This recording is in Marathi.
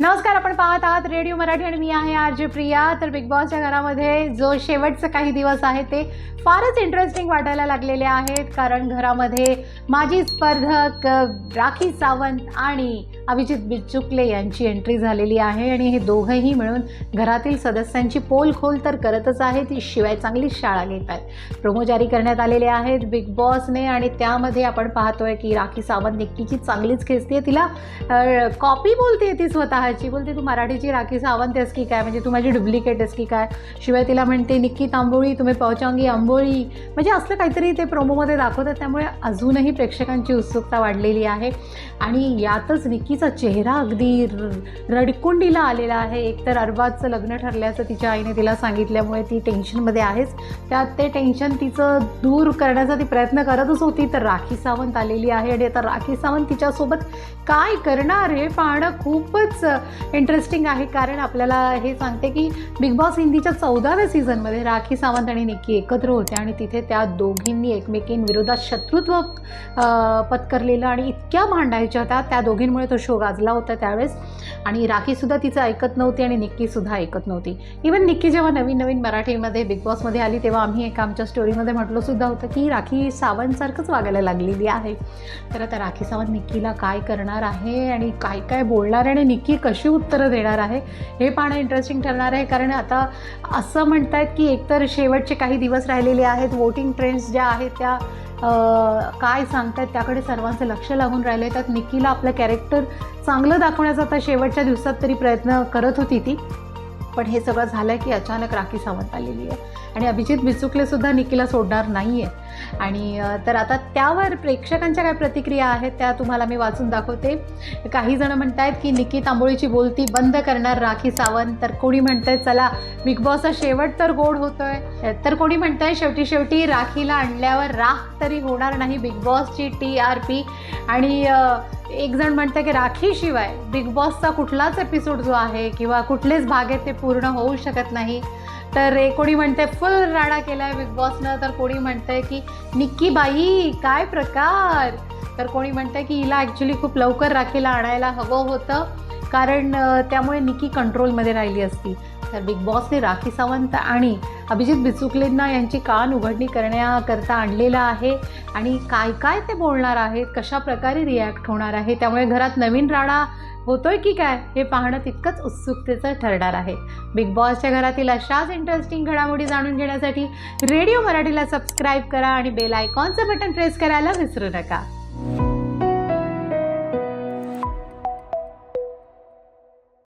नमस्कार आपण पाहत आहात रेडिओ मराठी आणि मी आहे आर जे प्रिया. तर बिग बॉसच्या घरामध्ये जो शेवटचे काही दिवस आहे ते फारच इंटरेस्टिंग वाटायला लागलेले आहेत. कारण घरामध्ये माजी स्पर्धक राखी सावंत आणि अभिजित बिचुकले यांची एंट्री झालेली आहे आणि हे दोघंही मिळून घरातील सदस्यांची पोलखोल तर करतच आहेत शिवाय चांगली शाळा घेत आहेत. प्रोमो जारी करण्यात आलेले आहेत बिग बॉसने आणि त्यामध्ये आपण पाहतोय की राखी सावंत निक्कीची चांगलीच खेचते तिला कॉपी बोलते ती स्वतःची. बोलते तू मराठीची राखी सावंत आहेस की काय? म्हणजे तू माझी डुप्लिकेट आहेस की काय? शिवाय तिला म्हणते निक्की तांबोळी तुम्ही पहुचांगी आंबोळी. म्हणजे असलं काहीतरी ते प्रोमोमध्ये दाखवतात त्यामुळे अजूनही प्रेक्षकांची उत्सुकता वाढलेली आहे. आणि यातच निक्की तिचा चेहरा अगदी रडकुंडीला आलेला आहे. एकतर अरबाजचं लग्न ठरल्याचं तिच्या आईने तिला सांगितल्यामुळे ती टेन्शनमध्ये आहेच. त्यात ते टेन्शन तिचं दूर करण्याचा ती प्रयत्न करतच होती. तर राखी सावंत आलेली आहे आणि आता राखी सावंत तिच्यासोबत काय करणार हे पाहणं खूपच इंटरेस्टिंग आहे. कारण आपल्याला हे सांगते की बिग बॉस हिंदीच्या चौदाव्या सीझनमध्ये राखी सावंत आणि निक्की एकत्र होत्या आणि तिथे त्या दोघींनी एकमेकींविरोधात शत्रुत्व पत्करलेलं आणि इतक्या भांडायच्या होत्या त्या दोघींमुळे तो शो गाजला होता त्यावेळेस. आणि राखीसुद्धा तिचं ऐकत नव्हती आणि निक्कीसुद्धा ऐकत नव्हती. इवन निक्की जेव्हा नवीन नवीन मराठीमध्ये बिग बॉसमध्ये आली तेव्हा आम्ही एका आमच्या स्टोरीमध्ये म्हटलंसुद्धा होतं की राखी सावंतसारखंच वागायला लागलेली आहे. तर आता राखी सावंत निक्कीला काय करणार आहे आणि काय काय बोलणार आहे आणि निक्की कशी उत्तरं देणार आहे हे पाहणं इंटरेस्टिंग ठरणार आहे. कारण आता असं म्हणतायत की एकतर शेवटचे काही दिवस राहिलेले आहेत वोटिंग ट्रेंड्स ज्या आहेत त्या काय सांगतायत त्याकडे सर्वांचं लक्ष लागून राहिलं आहे त्यात निकीला आपलं कॅरेक्टर चांगलं दाखवण्याचा आता शेवटच्या दिवसात तरी प्रयत्न करत होती ती. पण हे सगळं झालं की अचानक राखी सावंत आलेली आहे. आणि अभिजित बिचुकलेसुद्धा निकीला सोडणार नाही आहे आणि तर आता त्यावर प्रेक्षकांच्या काय प्रतिक्रिया आहेत त्या तुम्हाला मी वाचून दाखवते. काही म्हणत आहेत की निकी तांबोळीची बोलती बंद करणार राखी सावंत. तर कोणी म्हणतंय चला बिग बॉसचा शेवट तर गोड होतोय. तर कोणी म्हणतंय शेवटी शेवटी राखीला आणल्यावर राख तरी होणार नाही बिग बॉसची टी आर पी आणि एक जण म्हणतं की राखीशिवाय बिग बॉसचा कुठलाच एपिसोड जो आहे किंवा कुठलेच भाग आहेत ते पूर्ण होऊ शकत नाही. तर कोणी म्हणते फुल राडा केलाय बिग बॉसनं तर कोणी म्हणतंय की निक्की बाई काय प्रकार? तर कोणी म्हणतंय की हिला ॲक्च्युली खूप लवकर राखीला आणायला हवं होतं. कारण त्यामुळे निकी कंट्रोलमध्ये राहिली असती. तर बिग बॉसने राखी सावंत आणि अभिजित बिचुकलेंना यांची कान उघडणी करण्याकरता आणलेलं आहे. आणि काय काय ते बोलणार आहेत? कशा प्रकारे रिॲक्ट होणार आहे? त्यामुळे घरात नवीन राडा होतोय की काय? हे पाहणं तितकंच उत्सुकतेचं ठरणार आहे. बिग बॉसच्या घरातील अशाच इंटरेस्टिंग घडामोडी जाणून घेण्यासाठी रेडिओ मराठीला सबस्क्राईब करा आणि बेल आयकॉनचं बटन प्रेस करायला विसरू नका.